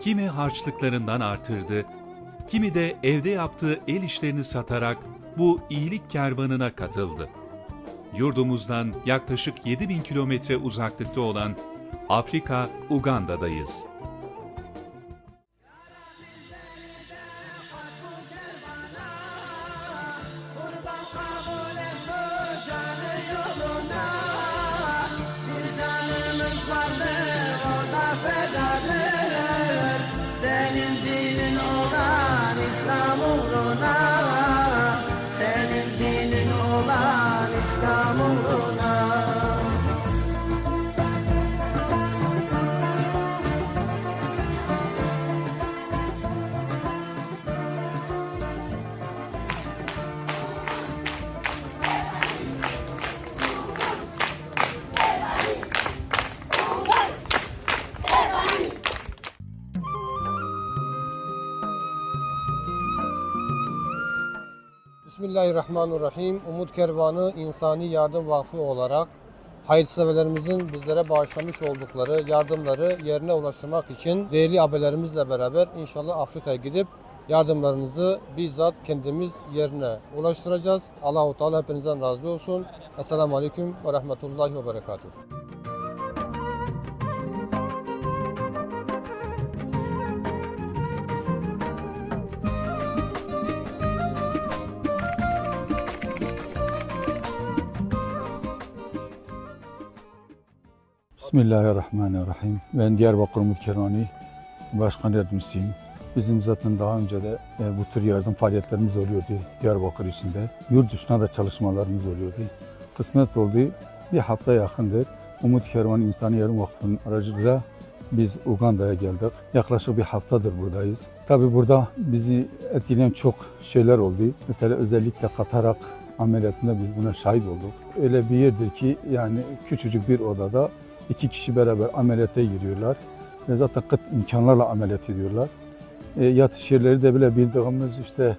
kimi harçlıklarından artırdı, kimi de evde yaptığı el işlerini satarak bu iyilik kervanına katıldı. Yurdumuzdan yaklaşık 7000 kilometre uzaklıkta olan Afrika, Uganda'dayız. Bismillahirrahmanirrahim. Umut Kervanı İnsani Yardım Vakfı olarak hayırseverlerimizin bizlere bağışlamış oldukları yardımları yerine ulaştırmak için değerli abilerimizle beraber inşallah Afrika'ya gidip yardımlarınızı bizzat kendimiz yerine ulaştıracağız. Allahu Teala hepinizden razı olsun. Esselamu Aleyküm ve Rahmetullahi ve Berekatuhu. Bismillahirrahmanirrahim. Ben Diyarbakır Umut Kervani Başkan Yardımcısıyım. Bizim zaten daha önce de e, bu tür yardım faaliyetlerimiz oluyordu Diyarbakır içinde. Yurt dışına da çalışmalarımız oluyordu. Kısmet oldu. Bir hafta yakındır Umut Kervan İnsani Yardım Vakfı'nın aracılığıyla biz Uganda'ya geldik. Yaklaşık bir haftadır buradayız. Tabi burada bizi etkileyen çok şeyler oldu. Mesela özellikle katarak ameliyatında biz buna şahit olduk. Öyle bir yerdir ki yani küçücük bir odada iki kişi beraber ameliyata giriyorlar. Ve zaten kıt imkanlarla ameliyat ediyorlar. E, yatış yerleri de bile bildiğimiz işte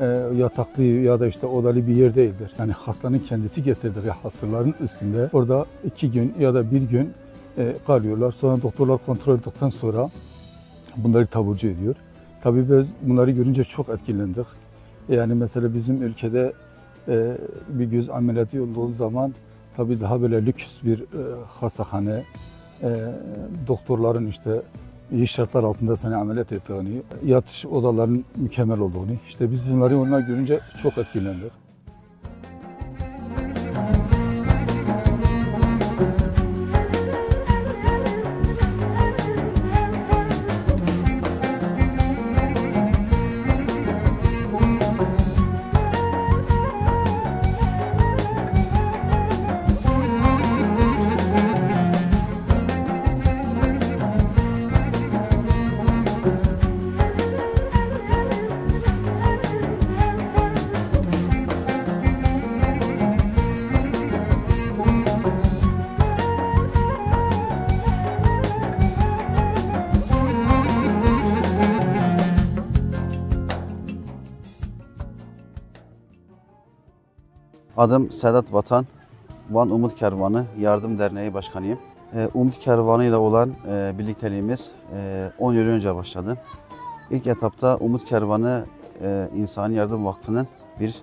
e, yataklı ya da işte odalı bir yer değildir. Yani hastanın kendisi getirdiği hastaların üstünde orada iki gün ya da bir gün e, kalıyorlar. Sonra doktorlar kontrol ettikten sonra bunları taburcu ediyor. Tabii biz bunları görünce çok etkilendik. Yani mesela bizim ülkede e, bir göz ameliyatı olduğu zaman tabii daha böyle lüks bir e, hastahane, e, doktorların işte iyi şartlar altında seni ameliyat ettiğini, yatış odaların mükemmel olduğunu, işte biz bunları onlar görünce çok etkilendik. Adım Sedat Vatan, Van Umut Kervanı Yardım Derneği Başkanıyım. Ee, Umut Kervanı ile olan e, birlikteliğimiz e, 10 yıl önce başladı. İlk etapta Umut Kervanı e, İnsani Yardım Vakfı'nın bir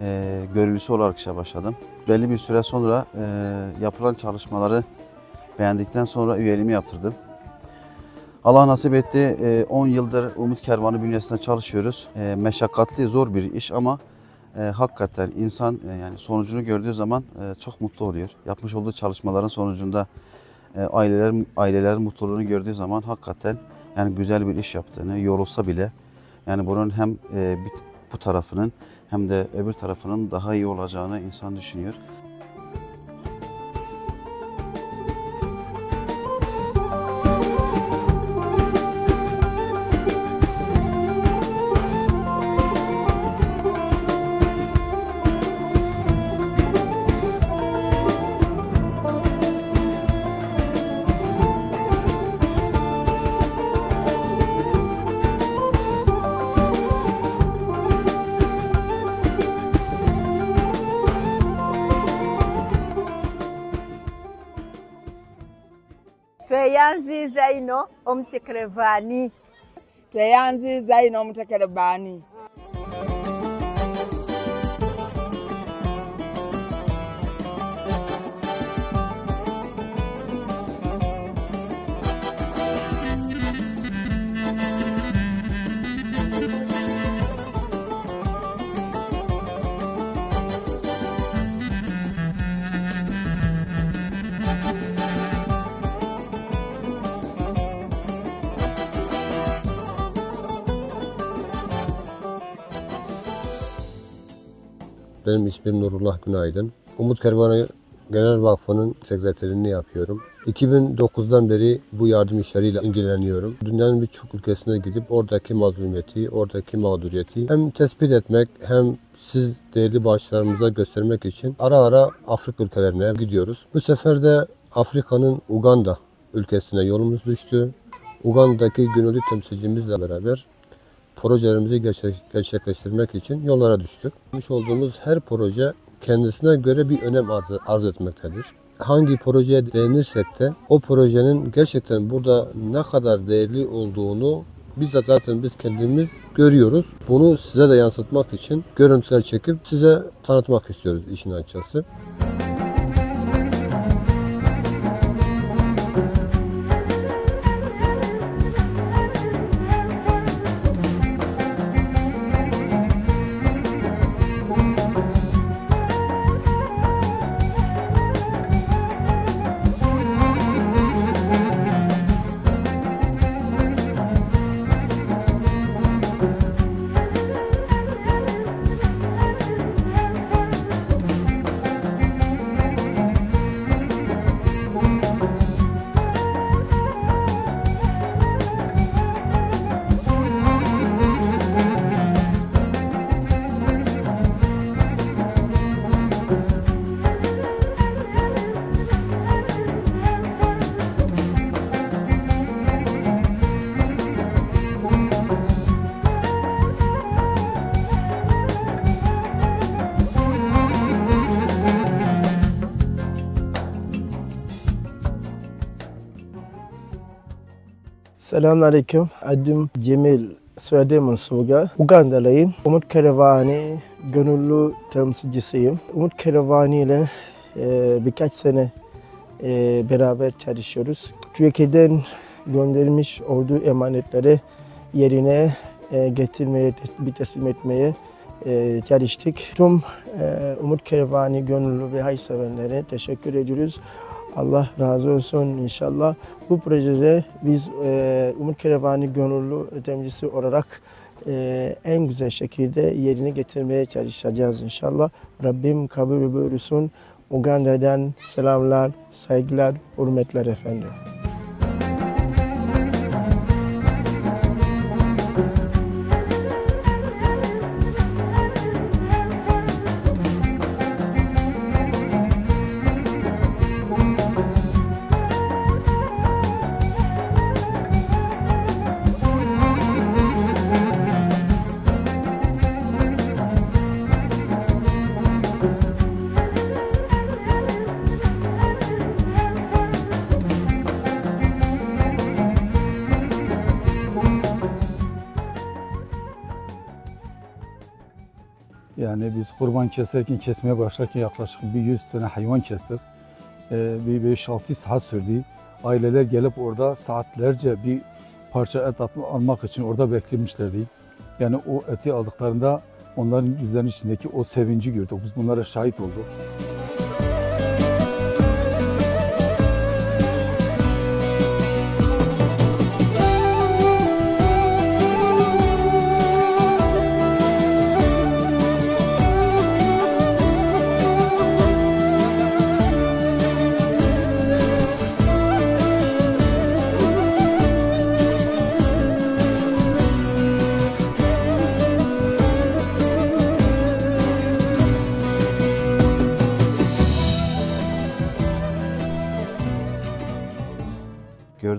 e, görevlisi olarak işe başladım. Belli bir süre sonra e, yapılan çalışmaları beğendikten sonra üyeliğimi yaptırdım. Allah nasip etti. e, 10 yıldır Umut Kervanı bünyesinde çalışıyoruz. E, meşakkatli, zor bir iş ama e, hakikaten insan e, yani sonucunu gördüğü zaman e, çok mutlu oluyor. Yapmış olduğu çalışmaların sonucunda e, aileler ailelerin mutluluğunu gördüğü zaman hakikaten yani güzel bir iş yaptığını yorulsa bile yani bunun hem e, bu tarafının hem de öbür tarafının daha iyi olacağını insan düşünüyor. teyanziiza ino omutekerevaani teyanziiza ino omutekerebaani Benim ismim Nurullah Günaydın. Umut Kervanı Genel Vakfı'nın sekreterliğini yapıyorum. 2009'dan beri bu yardım işleriyle ilgileniyorum. Dünyanın birçok ülkesine gidip oradaki mazlumiyeti, oradaki mağduriyeti hem tespit etmek hem siz değerli bağışlarımıza göstermek için ara ara Afrika ülkelerine gidiyoruz. Bu sefer de Afrika'nın Uganda ülkesine yolumuz düştü. Uganda'daki gönüllü temsilcimizle beraber projelerimizi gerçek- gerçekleştirmek için yollara düştük. Yapmış olduğumuz her proje kendisine göre bir önem arz, arz etmektedir. Hangi projeye değinirsek de o projenin gerçekten burada ne kadar değerli olduğunu bizzat zaten biz kendimiz görüyoruz. Bunu size de yansıtmak için görüntüler çekip size tanıtmak istiyoruz işin açıkçası. Selamünaleyküm. Adım Cemil Soyadım Suga. Ugandalıyım. Umut Kerevani gönüllü temsilcisiyim. Umut Kerevani ile e, birkaç sene e, beraber çalışıyoruz. Türkiye'den gönderilmiş olduğu emanetleri yerine e, getirmeye, bir teslim etmeye e, çalıştık. Tüm e, Umut Kerevani gönüllü ve hayırseverlere teşekkür ediyoruz. Allah razı olsun inşallah. Bu projede biz e, Umut Kerevani gönüllü temsilcisi olarak e, en güzel şekilde yerine getirmeye çalışacağız inşallah. Rabbim kabul buyursun. Uganda'dan selamlar, saygılar, hürmetler efendim. Yani biz kurban keserken, kesmeye başlarken yaklaşık bir 100 tane hayvan kestik. Bir 5-6 saat sürdü. Aileler gelip orada saatlerce bir parça et almak için orada beklemişlerdi. Yani o eti aldıklarında onların yüzlerinin içindeki o sevinci gördük. Biz bunlara şahit olduk.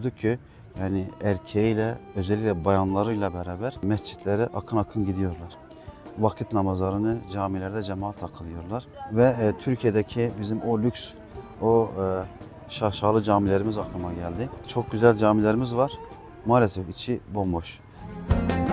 gördük ki yani erkeğiyle özellikle bayanlarıyla beraber mescitlere akın akın gidiyorlar. Vakit namazlarını camilerde cemaat takılıyorlar. Ve e, Türkiye'deki bizim o lüks, o e, şaşalı camilerimiz aklıma geldi. Çok güzel camilerimiz var. Maalesef içi bomboş. Müzik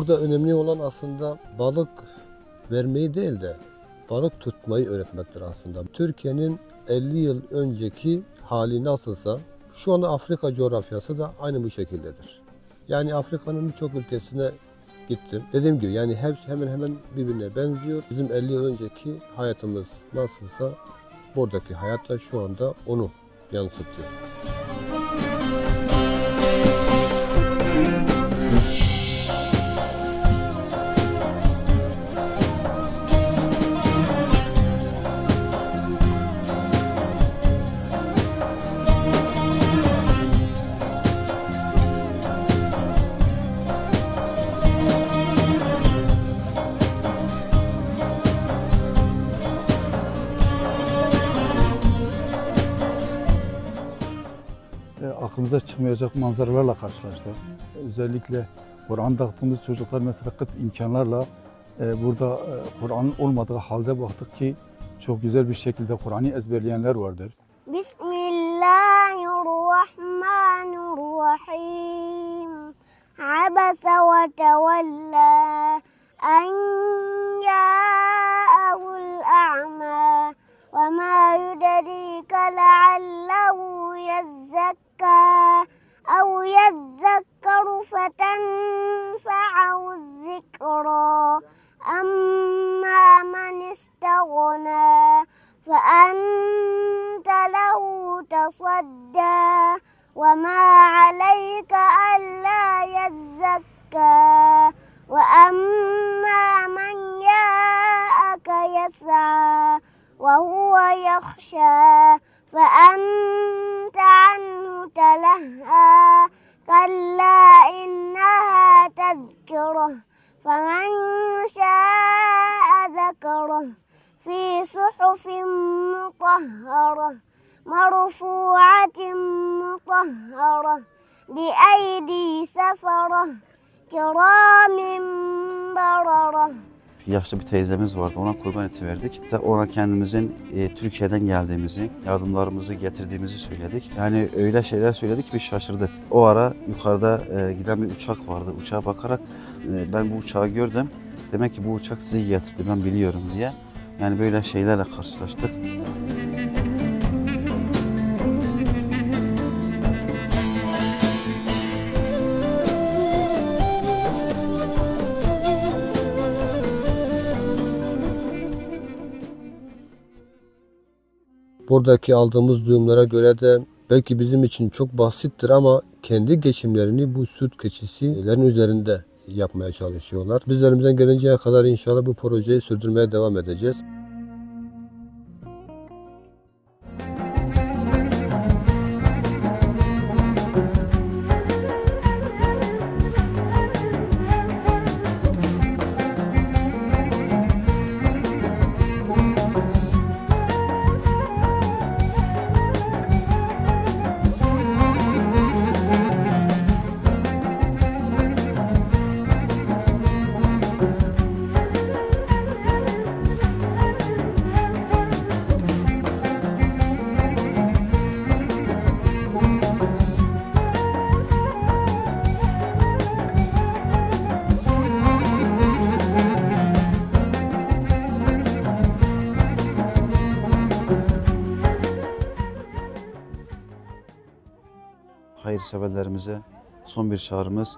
Burada önemli olan aslında balık vermeyi değil de balık tutmayı öğretmektir aslında. Türkiye'nin 50 yıl önceki hali nasılsa şu anda Afrika coğrafyası da aynı bu şekildedir. Yani Afrika'nın birçok ülkesine gittim. Dediğim gibi yani hepsi hemen hemen birbirine benziyor. Bizim 50 yıl önceki hayatımız nasılsa buradaki hayat da şu anda onu yansıtıyor. aklımıza çıkmayacak manzaralarla karşılaştık. Özellikle Kur'an dağıttığımız çocuklar mesela kıt imkanlarla e, burada e, Kur'an olmadığı halde baktık ki çok güzel bir şekilde Kur'an'ı ezberleyenler vardır. Bismillahirrahmanirrahim. Abese ve tevella en ya'ul a'ma ve ma yuderike leallehu yezzekki أو يذكر فتنفعه الذكرى أما من استغنى فأنت له تصدى. وما عليك ألا يزكى. وأما من جاءك يسعى وهو يخشى. فأنت تلهى كلا إنها تذكرة فمن شاء ذكره في صحف مطهرة مرفوعة مطهرة بأيدي سفرة كرام بررة. Yaşlı bir teyzemiz vardı. Ona kurban eti verdik. Ve ona kendimizin e, Türkiye'den geldiğimizi, yardımlarımızı getirdiğimizi söyledik. Yani öyle şeyler söyledik ki şaşırdık. O ara yukarıda e, giden bir uçak vardı. Uçağa bakarak e, ben bu uçağı gördüm. Demek ki bu uçak sizi getirdi ben biliyorum diye. Yani böyle şeylerle karşılaştık. Buradaki aldığımız duyumlara göre de belki bizim için çok basittir ama kendi geçimlerini bu süt keçisilerin üzerinde yapmaya çalışıyorlar. Bizlerimizden gelinceye kadar inşallah bu projeyi sürdürmeye devam edeceğiz. Hayırseverlerimize son bir çağrımız.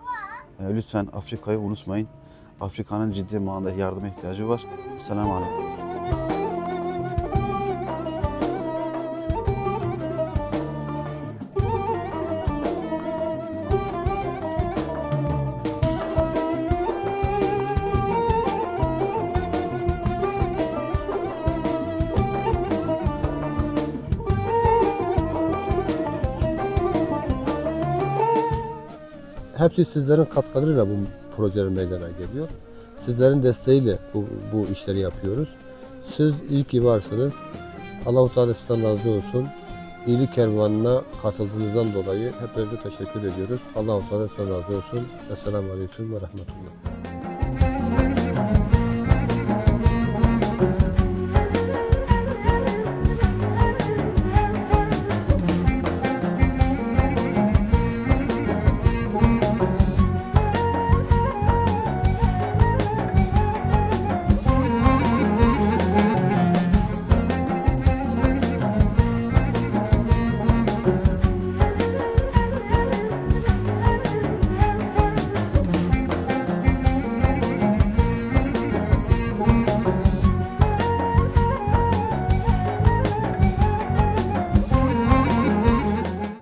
E, lütfen Afrika'yı unutmayın. Afrika'nın ciddi manada yardıma ihtiyacı var. Selamun Aleyküm. Hepsi sizlerin katkılarıyla bu projenin meydana geliyor. Sizlerin desteğiyle bu, bu işleri yapıyoruz. Siz iyi ki varsınız. Allah-u Teala sizden razı olsun. İyilik kervanına katıldığınızdan dolayı hepinize teşekkür ediyoruz. Allah-u Teala sizden razı olsun. Esselamu Aleyküm ve Rahmetullah.